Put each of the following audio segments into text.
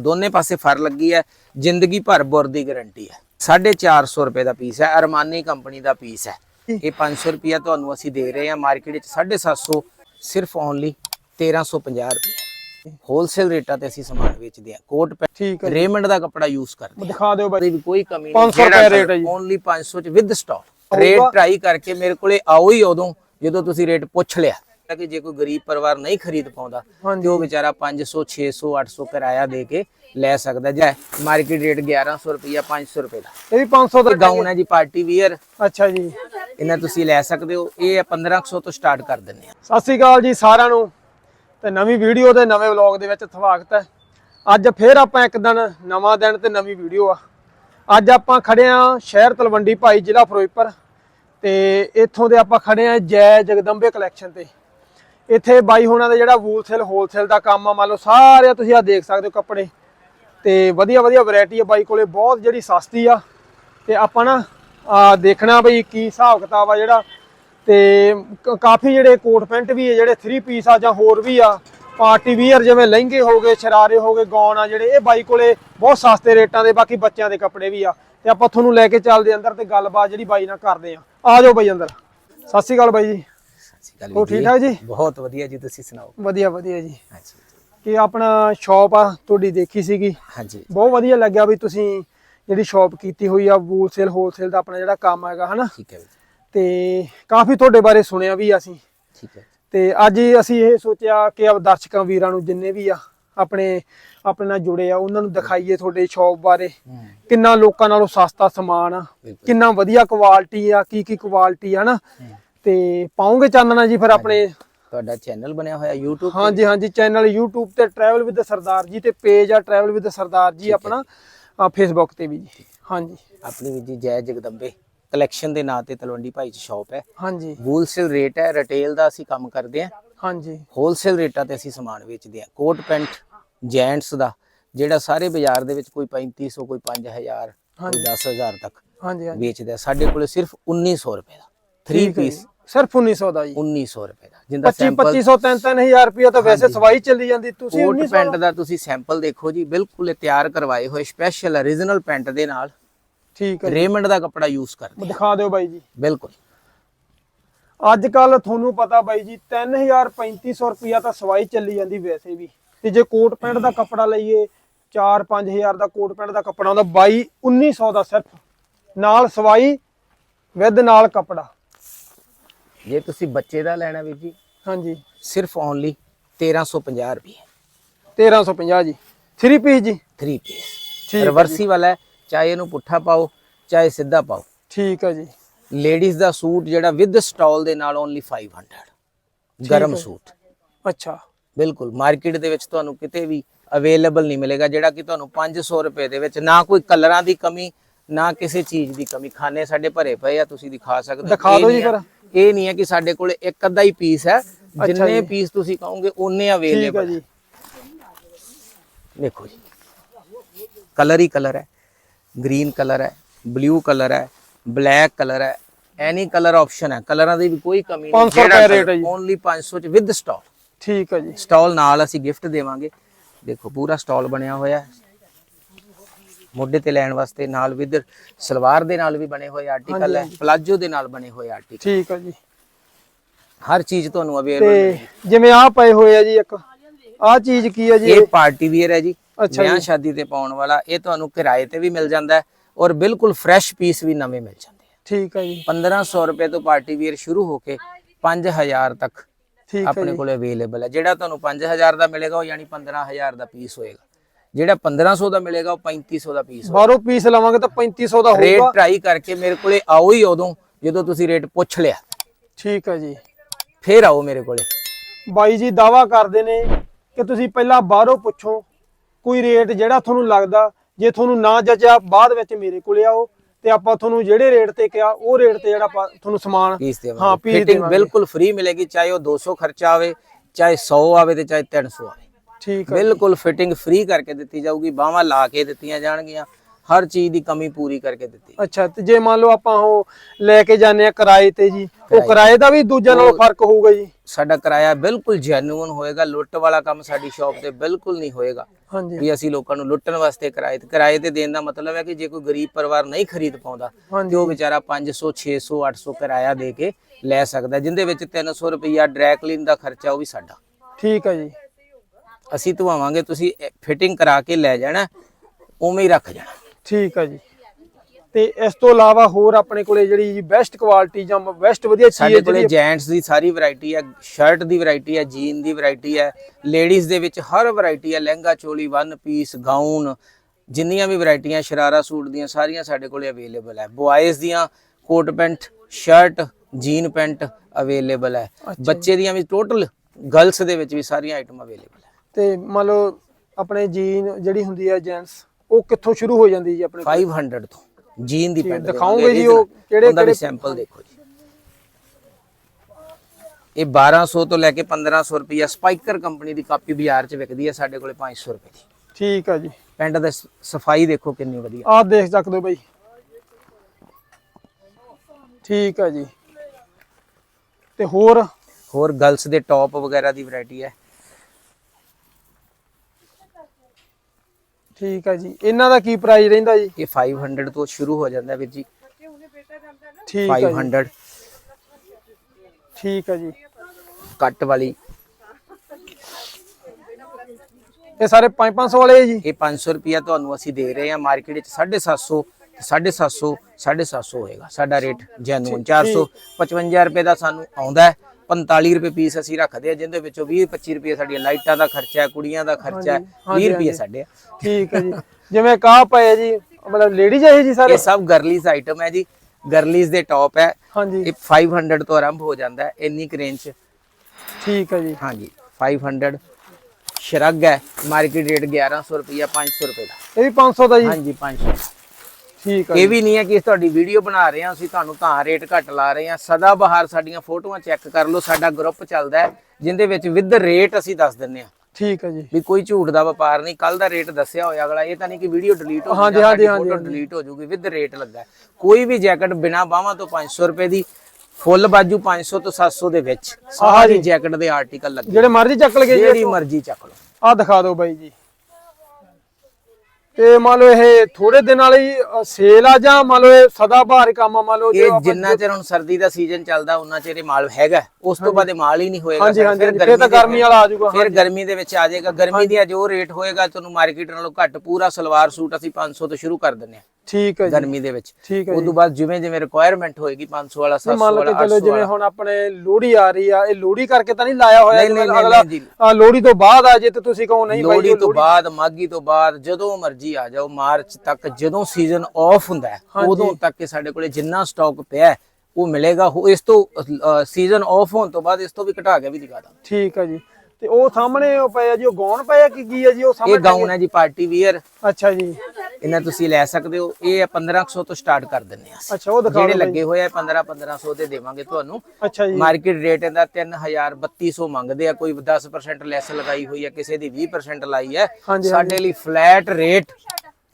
ਦੋਨੇ ਪਾਸੇ ਫਰ ਲੱਗੀ ਹੈ ਜ਼ਿੰਦਗੀ ਭਰ ਬੁਰ ਦੀ ਗਾਰੰਟੀ ਹੈ। 450 ਰੁਪਏ ਦਾ ਪੀਸ ਹੈ ਅਰਮਾਨੀ ਕੰਪਨੀ ਦਾ ਪੀਸ ਹੈ। ਇਹ 500 ਰੁਪਿਆ ਤੁਹਾਨੂੰ ਅਸੀਂ ਦੇ ਰਹੇ ਹਾਂ ਮਾਰਕੀਟ ਵਿੱਚ 750 ਸਿਰਫ ਓਨਲੀ 1350 ਰੁਪਏ ਹੋਲਸੇਲ ਰੇਟਾਂ ਤੇ ਅਸੀਂ ਸਮਾਨ ਵੇਚਦੇ ਹਾਂ। ਕੋਟ ਪੈਂਟ ਠੀਕ ਹੈ ਜੀ। ਰੇਮੰਡ ਦਾ ਕੱਪੜਾ ਯੂਜ਼ ਕਰਦੇ ਹਾਂ। ਦਿਖਾ ਦਿਓ ਬਾਈ। ਕੋਈ ਕਮੀ 500 ਰੁਪਏ ਰੇਟ ਹੈ ਜੀ। ਓਨਲੀ 500 ਚ ਵਿਦ ਸਟਾਕ ਰੇਟ ਟਰਾਈ ਕਰਕੇ ਮੇਰੇ ਕੋਲੇ ਆਓ ਹੀ ਉਦੋਂ ਜਦੋਂ ਤੁਸੀਂ ਰੇਟ ਪੁੱਛ ਲਿਆ। ਤਾਂ ਕਿ ਜੇ ਕੋਈ ਗਰੀਬ ਪਰਿਵਾਰ ਨਹੀਂ ਖਰੀਦ ਪਾਉਂਦਾ ਤੇ ਉਹ ਵਿਚਾਰਾ 500 600 800 ਕਿਰਾਇਆ ਦੇ ਕੇ ਲੈ ਸਕਦਾ। ਜਾਂ ਮਾਰਕੀਟ ਰੇਟ 1100 ਰੁਪਿਆ 500 ਰੁਪਏ ਦਾ। ਇਹ ਵੀ 500 ਦਾ ਗਾਊਨ ਹੈ। ਜੀ ਪਾਰਟੀ ਵੀਅਰ ਅੱਛਾ ਜੀ। ਇਹਨਾਂ ਤੁਸੀਂ ਲੈ ਸਕਦੇ ਹੋ। ਇਹ 1500 ਤੋਂ ਸਟਾਰਟ ਕਰ ਦਿੰਦੇ ਆ ਸਤਿ ਸ਼੍ਰੀ ਅਕਾਲ ਜੀ ਸਾਰਿਆਂ ਨੂੰ। ਤੇ ਨਵੀਂ ਵੀਡੀਓ ਤੇ ਨਵੇਂ ਵਲੌਗ ਦੇ ਵਿੱਚ ਸਵਾਗਤ ਹੈ। ਅੱਜ ਫੇਰ ਆਪਾਂ ਇੱਕ ਦਿਨ ਨਵਾਂ ਦਿਨ ਤੇ ਨਵੀਂ ਵੀਡੀਓ ਆ। ਅੱਜ ਆਪਾਂ ਖੜੇ ਆ ਸ਼ਹਿਰ ਤਲਵੰਡੀ ਭਾਈ ਜ਼ਿਲ੍ਹਾ ਫਿਰੋਜ਼ਪੁਰ। ਤੇ ਇੱਥੋਂ ਦੇ ਆਪਾਂ ਖੜੇ ਆ ਜੈ ਜਗਦੰਬੇ ਕਲੈਕਸ਼ਨ ਤੇ। ਇੱਥੇ ਬਾਈ ਹੋਣਾ ਦਾ ਜਿਹੜਾ ਵੂਲਸੇਲ ਹੋਲਸੇਲ ਦਾ ਕੰਮ ਆ, ਮੰਨ ਲਓ ਸਾਰੇ ਤੁਸੀਂ ਆ ਦੇਖ ਸਕਦੇ ਹੋ ਕੱਪੜੇ। ਤੇ ਵਧੀਆ ਵਧੀਆ ਵੈਰਾਈਟੀ ਆ ਬਾਈ ਕੋਲੇ, ਬਹੁਤ ਜਿਹੜੀ ਸਸਤੀ ਆ। ਤੇ ਆਪਾਂ ਨਾ ਦੇਖਣਾ ਬਈ ਕੀ ਹਿਸਾਬ ਕਿਤਾਬ ਆ ਜਿਹੜਾ। ਤੇ ਕ- ਕਾਫੀ ਜਿਹੜੇ ਕੋਟ ਪੈਂਟ ਵੀ ਆ, ਜਿਹੜੇ 3 ਪੀਸ ਆ ਜਾਂ ਹੋਰ ਵੀ ਆ, ਪਾਰਟੀ ਵੀਅਰ ਜਿਵੇਂ ਲਹਿੰਗੇ ਹੋ ਗਏ, ਸ਼ਰਾਰੇ ਹੋ ਗਏ ਗੌਨ ਆ ਜਿਹੜੇ, ਇਹ ਬਾਈ ਕੋਲੇ ਬਹੁਤ ਸਸਤੇ ਰੇਟਾਂ ਦੇ, ਬਾਕੀ ਬੱਚਿਆਂ ਦੇ ਕੱਪੜੇ ਵੀ ਆ। ਤੇ ਆਪਾਂ ਤੁਹਾਨੂੰ ਲੈ ਕੇ ਚੱਲਦੇ ਅੰਦਰ ਤੇ ਗੱਲਬਾਤ ਜਿਹੜੀ ਬਾਈ ਨਾਲ ਕਰਦੇ ਆ। ਆ ਜਾਓ ਬਾਈ ਅੰਦਰ। ਸਤਿ ਸ਼੍ਰੀ ਅਕਾਲ ਬਾਈ ਜੀ। ਸ਼੍ਰੀ ਅਕਾਲ ਠੀਕ ਠਾਕ ਜੀ? ਬਹੁਤ ਵਧੀਆ ਜੀ ਤੁਸੀਂ ਸੁਣਾਓ? ਵਧੀਆ ਵਧੀਆ ਜੀ। ਹਾਂਜੀ। ਕਿ ਆਪਣਾ ਸ਼ਾਪ ਆ ਤੁਹਾਡੀ ਦੇਖੀ ਸੀਗੀ। ਹਾਂਜੀ। ਬਹੁਤ ਵਧੀਆ ਲੱਗਿਆ ਵੀ ਤੁਸੀਂ ਜਿਹੜੀ ਸ਼ਾਪ ਕੀਤੀ ਹੋਈ ਆ ਵੂਲਸੇਲ ਹੋਲਸੇਲ ਦਾ ਆਪਣਾ ਜਿਹੜਾ ਕੰਮ ਹੈਗਾ ਹਨਾ? ਠੀਕ ਹੈ ਵੀਰ ਤੇ ਕਾਫੀ ਤੁਹਾਡੇ ਬਾਰੇ ਸੁਣਿਆ ਵੀ ਅਸੀਂ। ਠੀਕ ਹੈ। ਤੇ ਅੱਜ ਅਸੀਂ ਇਹ ਸੋਚਿਆ ਕਿ ਆਪ ਦਰਸ਼ਕਾਂ ਵੀਰਾਂ ਨੂੰ ਜਿੰਨੇ ਵੀ ਆ ਆਪਣੇ ਆਪਣੇ ਨਾਲ ਜੁੜੇ ਆ ਉਹਨਾਂ ਨੂੰ ਦਿਖਾਈਏ ਤੁਹਾਡੇ ਸ਼ਾਪ ਬਾਰੇ। ਕਿੰਨਾ ਲੋਕਾਂ ਨਾਲੋਂ ਸਸਤਾ ਸਮਾਨ ਆ। ਕਿੰਨਾ ਵਧੀਆ ਕੁਆਲਿਟੀ ਆ ਕੀ ਕੀ ਕੁਆਲਿਟੀ ਆ ਨਾ ਤੇ ਪਾਉਂਗੇ ਚਾਨਣਾ ਜੀ ਫਿਰ ਆਪਣੇ ਤੁਹਾਡਾ ਚੈਨਲ ਬਣਿਆ ਹੋਇਆ YouTube ਤੇ? ਹਾਂਜੀ ਹਾਂਜੀ ਚੈਨਲ YouTube ਤੇ ਟਰੈਵਲ ਵਿਦ ਸਰਦਾਰ ਜੀ ਤੇ ਪੇਜ ਆ ਟਰੈਵਲ ਵਿਦ ਸਰਦਾਰ ਜੀ ਆਪਣਾ ਫੇਸਬੁੱਕ ਤੇ ਵੀ ਜੀ। ਹਾਂਜੀ। ਆਪਣੀ ਵੀ ਜੀ ਜੈ ਜਗਦੰਬੇ ਕਲੈਕਸ਼ਨ ਦੇ ਨਾਂ ਤੇ ਤਲਵੰਡੀ ਭਾਈ ਚ ਸ਼ਾਪ ਹੈ। ਹਾਂਜੀ। ਹੋਲਸੇਲ ਰੇਟ ਹੈ ਰਿਟੇਲ ਦਾ ਅਸੀਂ ਕੰਮ ਕਰਦੇ ਹਾਂ। ਹਾਂਜੀ। ਹੋਲਸੇਲ ਰੇਟਾਂ ਤੇ ਅਸੀਂ ਸਮਾਨ ਵੇਚਦੇ ਹਾਂ। ਕੋਟ ਪੈਂਟ ਜੈਂਟਸ ਦਾ ਜਿਹੜਾ ਸਾਰੇ ਬਾਜ਼ਾਰ ਦੇ ਵਿੱਚ ਕੋਈ 3500 ਕੋਈ 5000 ਕੋਈ 10000 ਤੱਕ ਹਾਂਜੀ ਹਾਂਜੀ। ਵੇਚਦੇ। ਆ ਸਾਡੇ ਕੋਲੇ ਸਿਰਫ 1900 ਰੁਪਏ ਦਾ। 3 ਠੀਕ ਹੈ ਜੀ। ਪੀਸ ਸਿਰਫ 1900 ਦਾ ਜੀ। 1900 ਰੁਪਏ ਦਾ। ਜਿੰਦਾ 25 ਸੈਂਪਲ 2500 3000 ਰੁਪਏ ਤਾਂ ਵੈਸੇ ਸਵਾਈ ਚੱਲੀ ਜਾਂਦੀ। ਤੁਸੀਂ ਕੋਟ 1900 ਪੈਂਟ ਦਾ ਤੁਸੀਂ ਸੈਂਪਲ ਦੇਖੋ ਜੀ ਬਿਲਕੁਲ ਤਿਆਰ ਕਰਵਾਏ ਹੋਏ ਸਪੈਸ਼ਲ origignal ਪੈਂਟ ਦੇ ਨਾਲ। ਠੀਕ ਹੈ। ਰੇਮੰਡ ਦਾ ਕੱਪੜਾ ਯੂਜ਼ ਕਰਦੇ ਦਿਖਾ ਦਿਓ ਬਾਈ ਜੀ। ਬਿਲਕੁਲ। ਅੱਜ ਕੱਲ ਤੁਹਾਨੂੰ ਪਤਾ ਬਾਈ ਜੀ 3000 3500 ਰੁਪਿਆ ਤਾਂ ਸਵਾਈ ਚੱਲੀ ਜਾਂਦੀ ਵੈਸੇ ਵੀ। ਤੇ ਜੇ ਕੋਟ ਪੈਂਟ ਦਾ ਕੱਪੜਾ ਲਈਏ 4 5000 ਦਾ ਕੋਟ ਪੈਂਟ ਦਾ ਕੱਪੜਾ ਆਉਂਦਾ ਬਾਈ 1900 ਦਾ ਸਿਰਫ। ਨਾਲ ਸਵਾਈ ਵਿਦ ਨਾਲ ਕੱਪੜਾ। ਜੇ ਤੁਸੀਂ ਬੱਚੇ ਦਾ ਲੈਣਾ ਵੀਰ ਜੀ ਹਾਂਜੀ। ਸਿਰਫ ਓਨਲੀ 1350 ਰੁਪਏ। 1350 ਜੀ। 3 ਪੀਸ ਜੀ। 3 ਪੀਸ ਰਿਵਰਸੀ ਵਾਲਾ ਹੈ ਚਾਹੇ ਇਹਨੂੰ ਪੁੱਠਾ ਪਾਓ ਚਾਹੇ ਸਿੱਧਾ ਪਾਓ। ਠੀਕ ਹੈ ਜੀ। ਲੇਡੀਜ਼ ਦਾ ਸੂਟ ਜਿਹੜਾ ਵਿਦ ਸਟਾਲ ਦੇ ਨਾਲ ਓਨਲੀ 500 ਗਰਮ ਸੂਟ। ਅੱਛਾ। ਬਿਲਕੁਲ ਮਾਰਕੀਟ ਦੇ ਵਿੱਚ ਤੁਹਾਨੂੰ ਕਿਤੇ ਵੀ ਅਵੇਲੇਬਲ ਨਹੀਂ ਮਿਲੇਗਾ ਜਿਹੜਾ ਕਿ ਤੁਹਾਨੂੰ 500 ਰੁਪਏ ਦੇ ਵਿੱਚ ਨਾ ਕੋਈ ਕਲਰਾਂ ਦੀ ਕਮੀ ਨਾ ਕਿਸੇ ਚੀਜ਼ ਦੀ ਕਮੀ। ਖਾਨੇ ਸਾਡੇ ਭਰੇ ਪਏ ਆ ਤੁਸੀਂ ਦਿਖਾ ਸਕਦੇ ਹੋ। ਦਿਖਾ ਦਿਓ ਜੀ ਆ- ਇਹ ਨਹੀਂ ਹੈ ਕਿ ਸਾਡੇ ਕੋਲੇ ਇੱਕ ਅੱਧਾ ਹੀ ਪੀਸ ਹੈ। ਜਿੰਨੇ। ਪੀਸ ਤੁਸੀਂ ਕਹੋਗੇ ਉਹਨੇ ਠੀਕ ਹੈ ਅਵੇਲੇਬਲ ਜੀ ਦੇਖੋ ਜੀ ਕਲਰ ਹੀ ਕਲਰ ਹੈ। ਗ੍ਰੀਨ ਕਲਰ ਹੈ ਬਲੂ ਕਲਰ ਹੈ ਬਲੈਕ ਕਲਰ ਹੈ। ਐਨੀ ਕਲਰ ਆਪਸ਼ਨ ਹੈ। ਕਲਰਾਂ ਦੀ ਵੀ ਕੋਈ ਕਮੀ 500 ਰੁਪਏ rate ਹੈ ਜੀ। ਓਨਲੀ 500 ਚ ਵਿਦ ਸਟਾਲ ਠੀਕ ਹੈ ਜੀ। ਸਟਾਲ ਨਾਲ ਅਸੀਂ ਗਿਫਟ ਦੇਵਾਂਗੇ। ਦੇਖੋ ਪੂਰਾ ਸਟਾਲ ਬਣਿਆ ਹੋਇਆ ਹੈ। ਮੋਢੇ ਤੇ ਲੈਣ ਵਾਸਤੇ ਨਾਲ ਵਿਦ ਸਲਵਾਰ ਦੇ ਨਾਲ ਵੀ ਬਣੇ ਹੋਏ ਆਰਟੀਕਲ ਹੈ ਪਲਾਜੋ ਦੇ ਨਾਲ ਬਣੇ ਹੋਏ ਆਰਟੀਕਲ ਠੀਕ ਹੈ ਜੀ। ਹਰ ਚੀਜ਼ ਤੁਹਾਨੂੰ ਅਵੇਲੇਬਲ ਜਿਵੇਂ ਆਹ ਪਏ ਹੋਏ ਆ ਜੀ ਇੱਕ ਆਹ ਚੀਜ਼ ਕੀ ਹੈ ਜੀ ਇਹ ਪਾਰਟੀ ਵੀਅਰ ਹੈ ਜੀ। ਵਿਆਹ ਸ਼ਾਦੀ ਤੇ ਪਾਉਣ ਵਾਲਾ ਇਹ ਤੁਹਾਨੂੰ ਕਿਰਾਏ ਤੇ ਵੀ ਮਿਲ ਜਾਂਦਾ ਹੈ ਔਰ ਬਿਲਕੁਲ ਫਰੈਸ਼ ਪੀਸ ਵੀ ਨਵੇਂ ਮਿਲ ਜਾਂਦੇ ਆ। ਠੀਕ ਹੈ ਜੀ। 1500 ਰੁਪਏ ਤੋਂ ਪਾਰਟੀ ਵੀਅਰ ਸ਼ੁਰੂ ਹੋ ਕੇ 5000 ਤੱਕ ਆਪਣੇ ਕੋਲੇ ਅਵੇਲੇਬਲ ਹੈ। ਜਿਹੜਾ ਤੁਹਾਨੂੰ 5000 ਦਾ ਮਿਲੇਗਾ ਉਹ ਯਾਨੀ 15000 ਦਾ ਪੀਸ ਹੋਏਗਾ। ਜਿਹੜਾ 1500 ਦਾ ਮਿਲੇਗਾ ਉਹ 3500 ਦਾ ਪੀਸ ਬਾਹਰੋਂ ਪੀਸ ਲਵਾਂਗੇ ਤਾਂ 3500 ਦਾ ਰੇਟ ਹੋਊਗਾ। ਟਰਾਈ ਕਰਕੇ ਮੇਰੇ ਕੋਲੇ ਆਓ ਹੀ ਉਦੋਂ ਜਦੋਂ ਤੁਸੀਂ ਰੇਟ ਪੁੱਛ ਲਿਆ। ਠੀਕ ਹੈ ਜੀ। ਫੇਰ ਆਓ ਮੇਰੇ ਕੋਲੇ। ਬਾਈ ਜੀ ਦਾਵਾ ਕਰਦੇ ਨੇ ਕਿ ਤੁਸੀਂ ਪਹਿਲਾਂ ਬਾਹਰੋਂ ਪੁੱਛੋ ਕੋਈ ਰੇਟ ਜਿਹੜਾ ਤੁਹਾਨੂੰ ਲੱਗਦਾ ਜੇ ਤੁਹਾਨੂੰ ਨਾ ਜਚਿਆ ਬਾਅਦ ਵਿੱਚ ਮੇਰੇ ਕੋਲੇ ਆਓ ਤੇ ਆਪਾਂ ਤੁਹਾਨੂੰ ਜਿਹੜੇ ਰੇਟ ਤੇ ਕਿਹਾ ਉਹ ਰੇਟ ਤੇ ਜਿਹੜਾ ਤੁਹਾਨੂੰ ਸਮਾਨ ਹਾਂ ਪੀਸ ਬਿਲਕੁਲ ਫ੍ਰੀ ਮਿਲੇਗੀ ਚਾਹੇ ਉਹ 200 ਖਰਚਾ ਆਵੇ ਚਾਹੇ 100 ਆਵੇ ਤੇ ਚਾਹੇ 300 ਆਵੇ। ਬਿਲਕੁਲ ਫਿਟਿੰਗ ਫ੍ਰੀ ਕਰਕੇ ਦਿੱਤੀ ਜਾਊਗੀ ਬਾਹਾਂ ਲਾ ਕੇ ਦਿੱਤੀਆਂ ਜਾਣਗੀਆਂ ਹਰ ਚੀਜ਼ ਦੀ ਕਮੀ ਪੂਰੀ ਕਰਕੇ ਦਿੱਤੀ। ਅੱਛਾ ਤੇ ਜੇ ਮੰਨ ਲਓ ਆਪਾਂ ਉਹ ਲੈ ਕੇ ਜਾਂਦੇ ਆ ਕਿਰਾਏ ਤੇ ਜੀ ਉਹ ਕਿਰਾਏ ਦਾ ਵੀ ਦੂਜਿਆਂ ਨਾਲੋਂ ਫ਼ਰਕ ਹੋਊਗਾ ਜੀ? ਸਾਡਾ ਕਿਰਾਇਆ ਬਿਲਕੁਲ ਜੈਨੂਇਨ ਹੋਏਗਾ ਲੁੱਟ ਵਾਲਾ ਕੰਮ ਸਾਡੀ ਸ਼ਾਪ ਤੇ ਬਿਲਕੁਲ ਨਹੀਂ ਹੋਏਗਾ। ਹਾਂਜੀ। ਵੀ ਅਸੀਂ ਲੋਕਾਂ ਨੂੰ ਲੁੱਟਣ ਵਾਸਤੇ ਕਿਰਾਏ ਤੇ ਕਿਰਾਏ ਤੇ ਦੇਣ ਦਾ ਮਤਲਬ ਹੈ ਕਿ ਜੇ ਕੋਈ ਗਰੀਬ ਪਰਿਵਾਰ ਨਹੀਂ ਖਰੀਦ ਪਾਉਂਦਾ ਤੇ ਉਹ ਵਿਚਾਰਾ 500 600 800 ਕਿਰਾਇਆ ਦੇ ਕੇ ਲੈ ਸਕਦਾ ਜਿੰਦੇ ਵਿੱਚ 300 ਰੁਪਈਆ ਡਰਾਈ ਕਲੀਨ ਦਾ ਖਰਚਾ ਉਹ ਵੀ ਸਾਡਾ। ਠੀਕ ਹੈ ਜੀ। ਅਸੀਂ ਧਵਾਵਾਂਗੇ ਤੁਸੀਂ ਫਿਟਿੰਗ ਕਰਾ ਕੇ ਲੈ ਜਾਣਾ ਉਵੇਂ ਹੀ ਰੱਖ ਜਾਣਾ। ਠੀਕ ਹੈ ਜੀ। ਤੇ ਇਸ ਤੋਂ ਇਲਾਵਾ ਹੋਰ ਆਪਣੇ ਕੋਲੇ ਜਿਹੜੀ ਬੈਸਟ ਕੁਆਲਿਟੀ ਜਾਂ ਬੈਸਟ ਵਧੀਆ ਚੀਜ਼ ਸਾਡੇ ਕੋਲੇ ਜੈਂਟਸ ਦੀ ਸਾਰੀ ਵੈਰਾਈਟੀ ਹੈ ਸ਼ਰਟ ਦੀ ਵੈਰਾਈਟੀ ਹੈ ਜੀਨ ਦੀ ਵੈਰਾਈਟੀ ਹੈ ਲੇਡੀਜ਼ ਦੇ ਵਿੱਚ ਹਰ ਵੈਰਾਈਟੀ ਹੈ lehenga choli one piece gown ਜਿੰਨੀਆਂ ਵੀ ਵੈਰਾਈਟੀਆਂ ਸ਼ਰਾਰਾ ਸੂਟ ਦੀਆਂ ਸਾਰੀਆਂ ਸਾਡੇ ਕੋਲੇ ਅਵੇਲੇਬਲ ਹੈ ਬॉयਜ਼ ਦੀਆਂ coat pant shirt jean pant available ਹੈ ਬੱਚੇ ਦੀਆਂ ਵੀ ਟੋਟਲ ਗਰਲਸ ਦੇ ਵਿੱਚ ਵੀ ਸਾਰੀਆਂ ਆਈਟਮ ਅਵੇਲੇਬਲ ਤੇ ਮੰਨ ਲਓ ਆਪਣੇ ਜੀਨ ਜਿਹੜੀ ਹੁੰਦੀ ਹੈ ਜੈਂਟਸ ਉਹ ਕਿੱਥੋਂ ਸ਼ੁਰੂ ਹੋ ਜਾਂਦੀ ਜੀ ਆਪਣੇ ਕੋਲ? 500 ਤੋਂ। ਜੀਨ ਦੀ ਪੈਂਟ ਦਿਖਾਓਗੇ ਜੀ ਉਹ ਕਿਹੜੇ- ਕਿਹੜੇ- ਸੈਂਪਲ ਦੇਖੋ ਜੀ। ਇਹ 1200 ਤੋਂ ਲੈ ਕੇ 1500 ਰੁਪਈਆ ਸਪਾਈਕਰ ਕੰਪਨੀ ਦੀ ਕਾਪੀ ਬਾਜ਼ਾਰ 'ਚ ਵਿਕਦੀ ਹੈ ਸਾਡੇ ਕੋਲੇ 500 ਰੁਪਏ ਦੀ। ਠੀਕ ਹੈ ਜੀ। ਪੈਂਟ ਦਾ ਸਫ਼ਾਈ ਦੇਖੋ ਕਿੰਨੀ ਵਧੀਆ। ਆਹ ਦੇਖ ਸਕਦੇ ਹੋ ਬਾਈ। ਠੀਕ ਹੈ ਜੀ। ਤੇ ਹੋਰ? ਹੋਰ ਗਰਲਸ ਦੇ ਟੌਪ ਵਗੈਰਾ ਦੀ ਵੈਰਾਈਟੀ ਹੈ ਠੀਕ ਹੈ ਜੀ। ਇਹਨਾਂ ਦਾ ਕੀ ਪ੍ਰਾਈਸ ਰਹਿੰਦਾ ਜੀ? ਇਹ 500 ਤੋਂ ਸ਼ੁਰੂ ਹੋ ਜਾਂਦਾ ਵੀਰ ਜੀ। ਠੀਕ ਹੈ ਜੀ। 500 ਠੀਕ ਹੈ ਜੀ। ਕੱਟ ਵਾਲੀ। ਇਹ ਸਾਰੇ 5-500 ਵਾਲੇ ਜੀ? ਇਹ 500 ਰੁਪਿਆ ਤੁਹਾਨੂੰ ਅਸੀਂ ਦੇ ਰਹੇ ਹਾਂ ਮਾਰਕੀਟ ਵਿੱਚ। 750 750 750 ਹੋਏਗਾ। ਸਾਡਾ ਰੇਟ ਜੈਨੂਨ 455 ਰੁਪਏ ਦਾ ਸਾਨੂੰ ਆਉਂਦਾ ਹੈ। 45 ਰੁਪਏ ਪੀਸ ਅਸੀਂ ਰੱਖਦੇ ਆ ਜਿੰਦੇ ਵਿੱਚੋਂ 20 25 ਰੁਪਏ ਸਾਡੀਆਂ ਲਾਈਟਾਂ ਦਾ ਖਰਚਾ ਹੈ ਕੁੜੀਆਂ ਦਾ ਖਰਚਾ ਹੈ 20 ਰੁਪਏ ਸਾਡੇ ਆ। ਠੀਕ ਹੈ ਜੀ। ਜਿਵੇਂ ਕਾਹ ਪਏ ਜੀ ਮਤਲਬ ਲੇਡੀਜ਼ ਹੈ ਜੀ ਸਾਰੇ? ਇਹ ਸਭ ਗਰਲੀਜ਼ ਆਈਟਮ ਹੈ ਜੀ। ਗਰਲੀਜ਼ ਦੇ ਟੌਪ ਹੈ। ਹਾਂਜੀ। ਇਹ 500 ਤੋਂ ਆਰੰਭ ਹੋ ਜਾਂਦਾ ਹੈ ਇੰਨੀ ਕੁ ਰੇਂਜ 'ਚ। ਠੀਕ ਹੈ ਜੀ। ਹਾਂਜੀ 500 ਸ਼ਰਗ ਹੈ ਮਾਰਕੀਟ ਰੇਟ 1100 ਰੁਪਿਆ 500 ਰੁਪਏ ਦਾ। ਇਹ ਵੀ 500 ਦਾ ਜੀ? ਹਾਂਜੀ 500 ਠੀਕ ਹੈ ਇਹ ਵੀ ਨਹੀਂ ਹੈ ਕਿ ਤੁਹਾਡੀ ਵੀਡੀਓ ਬਣਾ ਰਹੇ ਹਾਂ ਅਸੀਂ ਤੁਹਾਨੂੰ ਤਾਂ ਰੇਟ ਘੱਟ ਲਾ ਰਹੇ ਹਾਂ। ਸਦਾ ਬਹਾਰ ਸਾਡੀਆਂ ਫੋਟੋਆਂ ਚੈੱਕ ਕਰ ਲਓ ਸਾਡਾ ਗਰੁੱਪ ਚੱਲਦਾ ਹੈ ਜਿੰਦੇ ਵਿੱਚ ਵਿਦ ਰੇਟ ਅਸੀਂ ਦੱਸ ਦਿੰਨੇ ਆ ਠੀਕ ਹੈ ਜੀ। ਵੀ ਕੋਈ ਝੂਠ ਦਾ ਵਪਾਰ ਨਹੀਂ ਕੱਲ ਦਾ ਰੇਟ ਦੱਸਿਆ ਹੋਇਆ ਅਗਲਾ ਇਹ ਤਾਂ ਨਹੀਂ ਕਿ ਵੀਡੀਓ ਡਿਲੀਟ ਹੋ ਹਾਂਜੀ, ਹਾਂਜੀ, ਹਾਂਜੀ, ਫੋਟੋ ਡਿਲੀਟ ਹੋ ਜੂਗੀ ਵਿਦ ਰੇਟ ਲੱਗਾ। ਕੋਈ ਵੀ ਜੈਕਟ ਬਿਨਾ ਬਾਹਾਂ ਤੋਂ 500 ਰੁਪਏ ਦੀ ਫੁੱਲ ਬਾਜੂ 500 ਤੋਂ 700 ਦੇ ਵਿੱਚ ਸਾਰੀ ਜੈਕਟ ਦੇ ਆਰਟੀਕਲ ਲੱਗੇ ਜਿਹੜੇ ਮਰਜ਼ੀ ਚੱਕ ਲਗੇ ਜਿਹੜੀ ਮਰਜ਼ੀ ਚੱਕ ਲਓ। ਆਹ ਦਿਖਾ ਦਿਓ ਬਾਈ ਜੀ। ਤੇ ਮੰਨ ਲਓ ਇਹ ਥੋੜੇ ਦਿਨ ਵਾਲੀ ਸੇਲ ਆ ਜਾਂ ਮੰਨ ਲਓ ਇਹ ਸਦਾ ਬਹਾਰ ਕੰਮ ਆ ਮੰਨ ਲਓ ਇਹ ਜਿੰਨਾ ਚਿਰ ਹੁਣ ਸਰਦੀ ਦਾ ਸੀਜ਼ਨ ਚੱਲਦਾ ਉਹਨਾਂ ਚਿਰ ਇਹ ਮਾਲ ਹੈਗਾ। ਉਸ ਤੋਂ ਬਾਅਦ ਇਹ ਮਾਲ ਹੀ ਨਹੀਂ ਹੋਏਗਾ ਹਾਂਜੀ। ਹਾਂਜੀ, ਫਿਰ ਤਾਂ ਗਰਮੀ ਵਾਲਾ ਆ ਜਾਊਗਾ, ਫਿਰ ਗਰਮੀ ਦੇ ਵਿੱਚ ਆ ਜਾਏਗਾ। ਗਰਮੀ ਦੀ ਜੋ ਰੇਟ ਹੋਏਗਾ ਤੁਹਾਨੂੰ ਮਾਰਕੀਟ ਨਾਲੋਂ ਘੱਟ ਪੂਰਾ ਸਲਵਾਰ ਸੂਟ ਅਸੀਂ 500 ਤੋਂ ਸ਼ੁਰੂ ਕਰ ਦਿੰਨੇ ਆ ਠੀਕ ਹੈ ਜੀ। ਗਰਮੀ ਦੇ ਵਿੱਚ। ਠੀਕ ਹੈ ਉਸ ਤੋਂ ਬਾਅਦ ਜਿਵੇਂ ਜਿਵੇਂ ਰਿਕੁਆਇਰਮੈਂਟ ਹੋਏਗੀ 500 ਵਾਲਾ 700 ਮੰਨ ਲਓ ਵਾਲਾ ਕਿ ਚਲੋ 800 ਜਿਵੇਂ ਵਾਲਾ। ਹੁਣ ਆਪਣੇ ਲੋਹੜੀ ਆ ਰਹੀ ਆ ਇਹ ਲੋਹੜੀ ਕਰਕੇ ਤਾਂ ਨਹੀਂ ਲਾਇਆ ਹੋਇਆ ਜਿਵੇਂ ਅਗਲਾ। ਆ, ਲੋਹੜੀ ਤੋਂ ਬਾਅਦ ਆ ਜੇ ਤੇ ਤੁਸੀਂ ਕਹੋ ਨਹੀਂ ਬਾਈ ਲੋਹੜੀ ਤੋਂ ਬਾਅਦ ਮਾਗੀ ਤੋਂ ਬਾਅਦ ਜਦੋਂ ਮਰਜ਼ੀ ਆ ਜਾਓ ਮਾਰਚ ਤੱਕ ਜਦੋਂ ਸੀਜ਼ਨ ਆਫ ਹੁੰਦਾ ਹੈ ਉਦੋਂ ਤੱਕ ਕਿ ਸਾਡੇ ਕੋਲੇ ਜਿੰਨਾ ਸਟਾਕ ਪਿਆ ਹੈ, ਉਹ ਮਿਲੇਗਾ। ਇਸ ਤੋਂ ਸੀਜ਼ਨ ਆਫ ਹੋਣ ਤੋਂ ਬਾਅਦ ਇਸ ਤੋਂ ਵੀ ਘਟਾ ਕੇ ਵੀ ਦਿਖਾ ਦਾਂ ਠੀਕ ਹੈ ਜੀ। ਤੇ ਉਹ ਸਾਹਮਣੇ ਉਹ ਪਏ ਆ ਜੀ ਉਹ ਗੌਣ ਪਏ ਆ ਕਿ ਕੀ ਹੈ ਜੀ ਉਹ ਇਹ ਸਾਹਮਣੇ ਗਾਊਨ ਹੈ ਜੀ ਪਾਰਟੀ ਵੀਅਰ ਅੱਛਾ ਜੀ। ਇਹਨਾਂ ਤੁਸੀਂ ਲੈ ਸਕਦੇ ਹੋ। ਇਹ 1500 ਤੋਂ ਸਟਾਰਟ ਕਰ ਦਿੰਨੇ ਆ। ਅੱਛਾ ਉਹ ਦਿਖਾ ਜਿਹੜੇ ਲੱਗੇ ਹੋਏ ਆ 15 1500 ਦੇ ਦੇਵਾਂਗੇ ਤੁਹਾਨੂੰ। ਅੱਛਾ ਜੀ। ਮਾਰਕੀਟ ਰੇਟ ਇਹਦਾ 3000 3200 ਮੰਗਦੇ ਆ। ਕੋਈ 10% ਲੈਸ ਲਗਾਈ ਹੋਈ ਹੈ ਕਿਸੇ ਦੀ 20% ਲਾਈ ਹੈ ਸਾਡੇ ਲਈ ਫਲੈਟ ਰੇਟ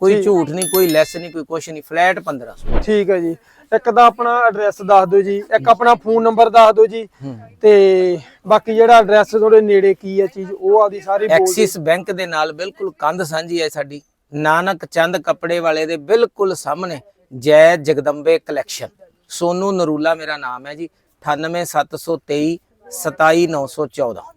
ਕੋਈ ਝੂਠ ਨਹੀਂ ਕੋਈ ਲੈਸ ਨਹੀਂ ਕੋਈ ਕੁਛ ਨਹੀਂ। ਫਲੈਟ 1500 ਠੀਕ ਹੈ ਜੀ। ਇੱਕ ਤਾਂ ਆਪਣਾ ਐਡਰੈਸ ਦੱਸ ਦਿਓ ਜੀ। ਇੱਕ ਆਪਣਾ ਫੋਨ ਨੰਬਰ ਦੱਸ ਦਿਓ ਜੀ। ਤੇ ਬਾਕੀ ਜਿਹੜਾ ਐਡਰੈਸ ਤੁਹਾਡੇ ਨੇੜੇ ਕੀ ਹੈ ਚੀਜ਼ ਉਹ ਆਦੀ ਸਾਰੀ ਬੋਲ ਐਕਸਿਸ ਬੈਂਕ ਦੇ ਨਾਲ ਬਿਲਕੁਲ ਕੰਧ ਸਾਂਝੀ ਹੈ ਸਾਡੀ। ਨਾਨਕ ਚੰਦ ਕੱਪੜੇ ਵਾਲੇ ਦੇ ਬਿਲਕੁਲ ਸਾਹਮਣੇ ਜੈ ਜਗਦੰਬੇ ਕਲੈਕਸ਼ਨ ਸੋਨੂ ਨਰੂਲਾ ਮੇਰਾ ਨਾਮ ਹੈ ਜੀ 98723 27914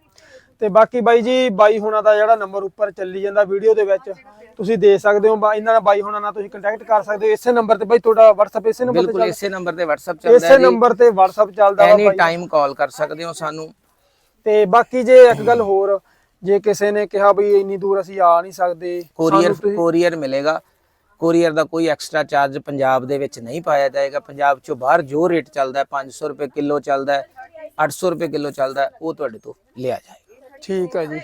ਤੇ ਬਾਕੀ ਬਾਈ ਜੀ ਬਾਈ ਹੁਣਾਂ ਦਾ ਜਿਹੜਾ ਨੰਬਰ ਉੱਪਰ ਚੱਲੀ ਜਾਂਦਾ ਵੀਡੀਓ ਦੇ ਵਿੱਚ ਤੁਸੀਂ ਦੇ ਸਕਦੇ ਹੋ ਇਹਨਾਂ ਦਾ ਬਾਈ ਹੁਣਾਂ ਨਾਲ ਤੁਸੀਂ ਕੰਟੈਕਟ ਕਰ ਸਕਦੇ ਹੋ ਇਸੇ ਨੰਬਰ ਤੇ ਬਾਈ ਤੁਹਾਡਾ WhatsApp ਇਸੇ ਨੰਬਰ ਤੇ ਬਿਲਕੁਲ ਇਸੇ ਨੰਬਰ ਤੇ WhatsApp ਚੱਲਦਾ ਚੱਲਦਾ ਇਸੇ ਨੰਬਰ ਤੇ WhatsApp ਚੱਲਦਾ ਵਾ ਐਨੀ ਟਾਈਮ ਕਾਲ ਕਰ ਸਕਦੇ ਹੋ ਸਾਨੂੰ। ਤੇ ਬਾਕੀ ਜੇ ਇੱਕ ਗੱਲ ਹੋਰ ਜੇ ਕਿਸੇ ਨੇ ਕਿਹਾ ਬਈ ਇੰਨੀ ਦੂਰ ਅਸੀਂ ਆ ਨਹੀਂ ਸਕਦੇ ਕੋਰੀਅਰ ਕੋਰੀਅਰ ਮਿਲੇਗਾ। ਕੋਰੀਅਰ ਦਾ ਕੋਈ ਐਕਸਟਰਾ ਚਾਰਜ ਪੰਜਾਬ ਦੇ ਵਿੱਚ ਨਹੀਂ ਪਾਇਆ ਜਾਏਗਾ। ਪੰਜਾਬ ਚੋਂ ਬਾਹਰ ਜੋ ਰੇਟ ਚੱਲਦਾ ਹੈ 500 ਰੁਪਏ ਕਿਲੋ ਚੱਲਦਾ ਹੈ 800 ਰੁਪਏ ਕਿਲੋ ਚੱਲਦਾ ਹੈ ਉਹ ਤੁਹਾਡੇ ਤੋਂ ਲਿਆ ਜਾਏਗਾ। ਠੀਕ ਹੈ ਜੀ।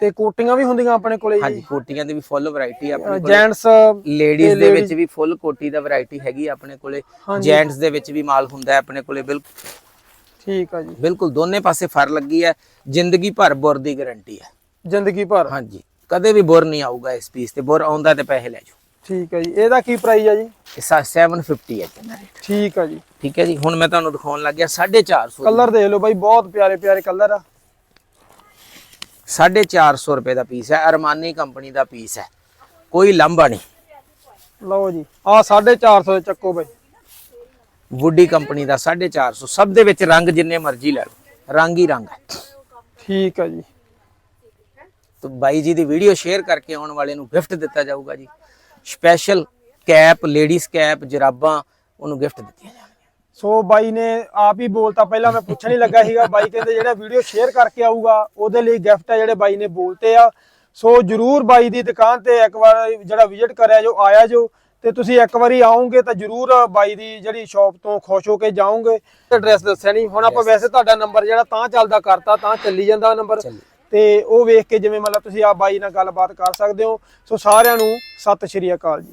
ਤੇ ਕੋਟੀਆਂ ਵੀ ਹੁੰਦੀਆਂ ਆਪਣੇ ਕੋਲੇ ਹਾਂਜੀ ਜੀ ਕੋਟੀਆਂ ਦੀ ਵੀ ਫੁੱਲ ਵੈਰਾਈਟੀ ਆਪਣੇ ਕੋਲ। ਜੈਂਟਸ ਲੇਡੀਜ਼ ਦੇ ਵਿੱਚ ਵੀ ਫੁੱਲ ਕੋਟੀ ਦਾ ਵੈਰਾਈਟੀ ਹੈਗੀ ਆ ਆਪਣੇ ਕੋਲੇ। ਜੈਂਟਸ ਦੇ ਵਿੱਚ ਵੀ ਮਾਲ ਹੁੰਦਾ ਹੈ ਆਪਣੇ ਕੋਲੇ ਬਿਲਕੁਲ। ਠੀਕ ਹੈ ਜੀ। ਬਿਲਕੁਲ ਦੋਨੇ ਪਾਸੇ ਫਰ ਲੱਗੀ ਹੈ। ਜ਼ਿੰਦਗੀ ਭਰ ਬੁਰ ਦੀ ਗਾਰੰਟੀ ਹੈ। ਜ਼ਿੰਦਗੀ ਭਰ। ਹਾਂਜੀ। ਕਦੇ ਵੀ ਬੁਰ ਨਹੀਂ ਆਊਗਾ ਇਸ ਪੀਸ ਤੇ ਬੁਰ ਆਉਂਦਾ ਤੇ ਪੈਸੇ ਲੈ ਜਾਓ। ਠੀਕ ਹੈ ਜੀ। ਇਹਦਾ ਕੀ ਪ੍ਰਾਈਸ ਆ ਜੀ? ਇਹ ਸਾ- 750 ਹੈ ਜੀ। ਰੇਟ ਠੀਕ ਆ ਜੀ। ਠੀਕ ਹੈ ਜੀ। ਹੁਣ ਮੈਂ ਤੁਹਾਨੂੰ ਦਿਖਾਉਣ ਲੱਗਿਆ 450 ਕਲਰ ਦੇਖ ਲਓ ਬਾਈ ਬਹੁਤ ਪਿਆਰੇ ਪਿਆਰੇ ਕਲਰ ਆ। 450 ਰੁਪਏ ਦਾ ਪੀਸ ਹੈ। ਅਰਮਾਨੀ ਕੰਪਨੀ ਦਾ ਪੀਸ ਹੈ। ਕੋਈ ਲੰਬਾ ਨਹੀਂ। ਲਓ ਜੀ। ਆ 450 ਦੇ ਚੱਕੋ ਬਾਈ। ਵੁੱਡੀ ਕੰਪਨੀ ਦਾ 450 ਸਭ ਦੇ ਵਿੱਚ ਰੰਗ ਜਿੰਨੇ ਮਰਜ਼ੀ ਲੈ ਲਓ। ਰੰਗ ਹੀ ਰੰਗ ਹੈ। ਠੀਕ ਆ ਜੀ। ਤੋ ਬਾਈ ਜੀ ਦੀ ਵੀਡੀਓ ਸ਼ੇਅਰ ਕਰਕੇ ਆਉਣ ਵਾਲੇ ਨੂੰ ਗਿਫਟ ਦਿੱਤਾ ਜਾਊਗਾ ਜੀ। ਸਪੈਸ਼ਲ ਕੈਪ ਲੇਡੀਜ਼ ਕੈਪ ਜਰਾਬਾਂ ਉਹਨੂੰ ਗਿਫਟ ਦਿੱਤੀਆਂ ਜਾਣਗੀਆਂ। ਸੋ ਬਾਈ ਨੇ ਆਪ ਹੀ ਬੋਲਤਾ ਪਹਿਲਾਂ ਮੈਂ ਪੁੱਛਣ ਹੀ ਲੱਗਾ ਸੀਗਾ ਬਾਈ ਕਹਿੰਦੇ ਜਿਹੜਾ ਵੀਡੀਓ ਸ਼ੇਅਰ ਕਰਕੇ ਆਊਗਾ ਉਹਦੇ ਲਈ ਗਿਫਟ ਆ ਜਿਹੜੇ ਬਾਈ ਨੇ ਬੋਲਤੇ ਆ। ਸੋ ਜਰੂਰ ਬਾਈ ਦੀ ਦੁਕਾਨ ਤੇ ਇੱਕ ਵਾਰ ਜਿਹੜਾ ਵਿਜ਼ਿਟ ਕਰਿਆ ਜੋ ਆਇਆ ਜੋ ਤੇ ਤੁਸੀਂ ਇੱਕ ਵਾਰੀ ਆਓਗੇ ਤਾਂ ਜਰੂਰ ਬਾਈ ਦੀ ਜਿਹੜੀ ਸ਼ਾਪ ਤੋਂ ਖੁਸ਼ ਹੋ ਕੇ ਜਾਓਗੇ। ਐਡਰੈਸ ਦੱਸਿਆ ਨਹੀਂ ਹੁਣ ਆਪਾਂ ਵੈਸੇ ਤੁਹਾਡਾ ਨੰਬਰ ਜਿਹੜਾ ਤਾਂ ਚੱਲਦਾ ਕਰਤਾ ਤਾਂ ਚੱਲੀ ਜਾਂਦਾ ਨੰਬਰ। ਤੇ ਉਹ ਵੇਖ ਕੇ ਜਿਵੇਂ ਮਤਲਬ ਤੁਸੀਂ ਆ ਬਾਈ ਨਾਲ ਗੱਲਬਾਤ ਕਰ ਸਕਦੇ ਹੋ। ਸੋ ਸਾਰਿਆਂ ਨੂੰ ਸਤਿ ਸ਼੍ਰੀ ਅਕਾਲ ਜੀ।